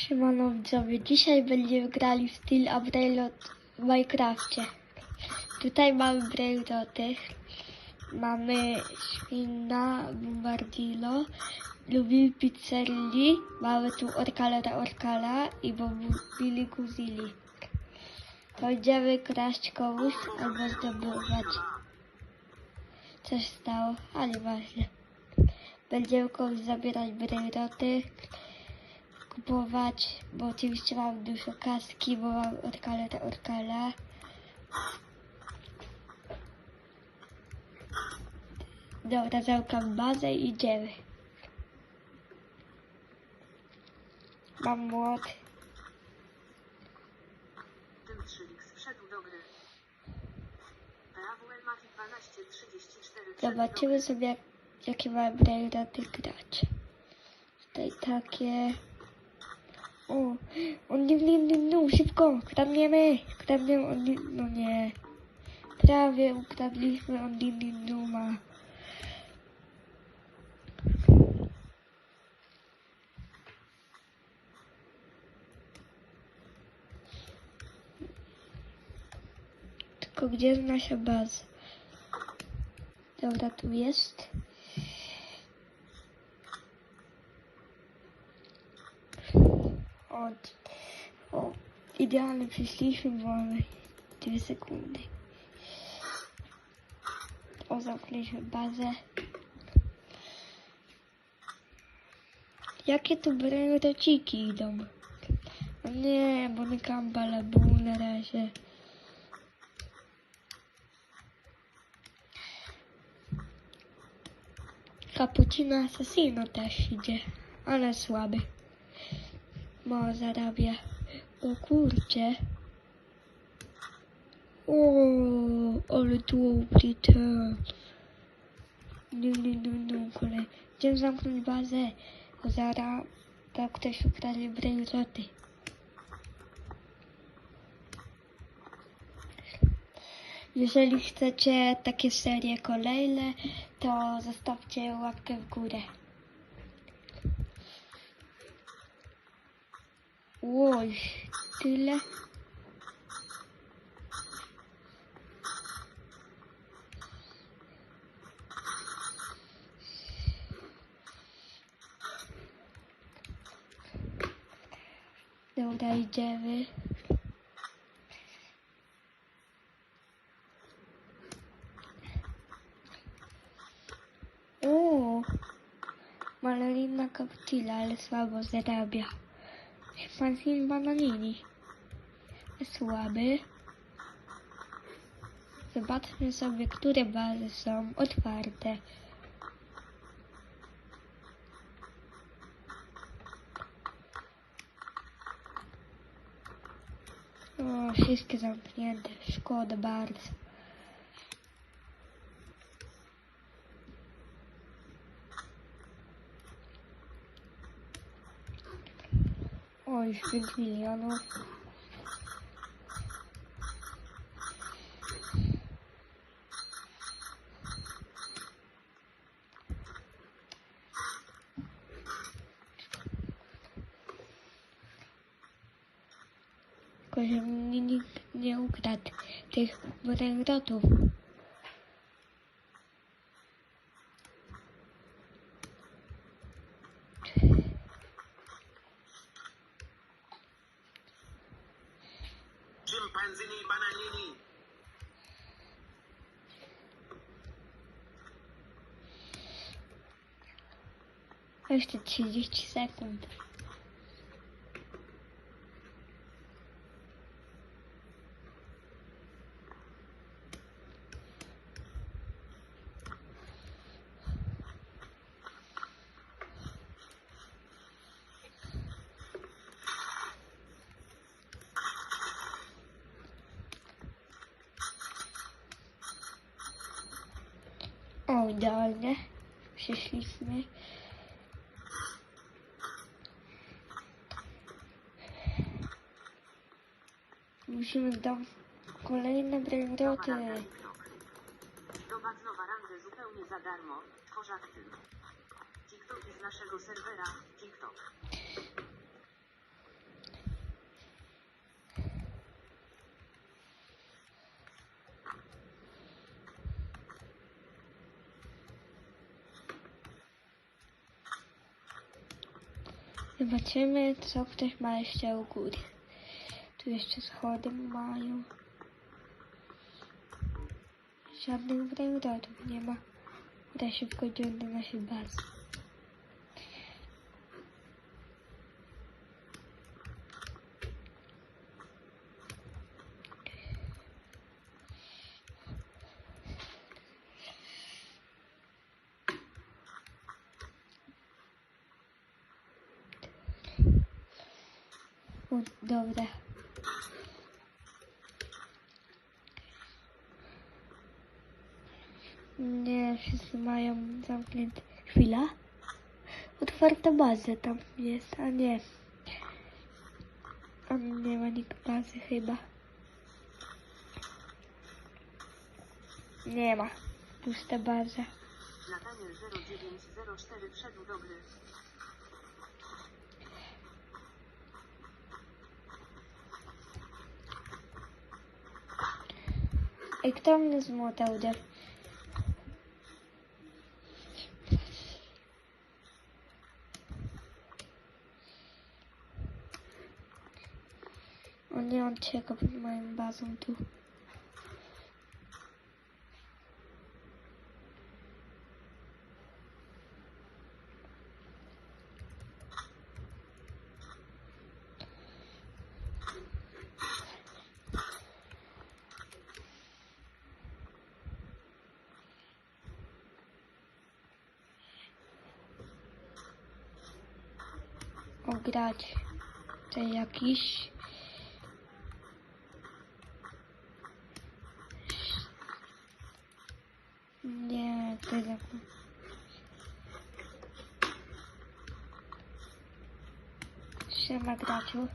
Siemano widzowie, dzisiaj będziemy grali w Steel Umbrella w Minecrafcie. Tutaj mamy Brailleroty, mamy Świna, Bombardillo, Lubimy Pizzerli, mamy tu Orkalera Orkala i Bombili Guzili. To idziemy kraść komuś albo zdobywać. Coś stało, ale nieważne. Będziemy komuś zabierać Brailleroty kupować, bo oczywiście mam dużo kaski, bo mam orkale te orkale. Dobra, zamkam bazę i idziemy. Mam młot. Tym 3x wszedł do gry. PAWL Mati 1234 Zobaczymy sobie, jak, jakie mamy brainroty grać. Tutaj takie... O, on nie, nie, nie, no, szybko, kradniemy, kradniemy, on nie, no nie. Prawie ukradliśmy, on nie, nie, nie ma. Tylko gdzie jest nasza baza? Dobra, tu jest. O, o idealnie przyszliśmy, mamy dwie sekundy. O, zamknęliśmy bazę. Jakie tu brętociki idą? No nie, bo my kambalabu na razie. Cappuccino Assassino też idzie, ale słaby. Mało zarabia. O kurcie. O, ale tu ten. Nie, nie, nie, nie, kolej. Idziemy zamknąć bazę, bo zaraz tak ktoś ukradnie brainroty. Jeżeli chcecie takie serie kolejne, to zostawcie łapkę w górę. Oj, tyle. Dobra, idziemy. O, Malerina Captila, ale słabo zarabia. Fanzin Bananini. Słaby. Zobaczmy sobie, które bazy są otwarte. O, wszystkie zamknięte. Szkoda bardzo. Oj, 5 milionów. Tylko, że mnie nikt nie ukradł tych Jeszcze 30 sekund. O, idealnie. Przyszliśmy. Musimy dać kolejne brainroty. E, Doba nowa rangę zupełnie za darmo. Korzak tym. TikToki z naszego serwera. TikTok. Zobaczymy, co ktoś ma jeszcze u góry. Tu jeszcze schody mają. Żadnych brainrotów nie ma. Da się wchodziłem do naszej bazy. Dobra. Nie, wszyscy mają zamknięte. Chwila. Otwarta baza tam jest, a nie. A nie ma nikt bazy chyba. Nie ma. Pusta baza. Nataniel 0904 wszedł do gry. Ej, kto mnie zmotał? De? O nie, on czeka pod moją bazą tu. O, grać. To jakiś... Nie, jak... Siema graczu.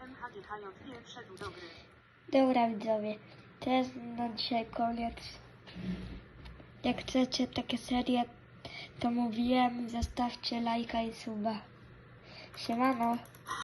MHGHJ wszedł do gry. Dobra widzowie, to jest na dzisiaj koniec. Jak chcecie takie serie, to mówiłem, zostawcie lajka i suba. Siemano.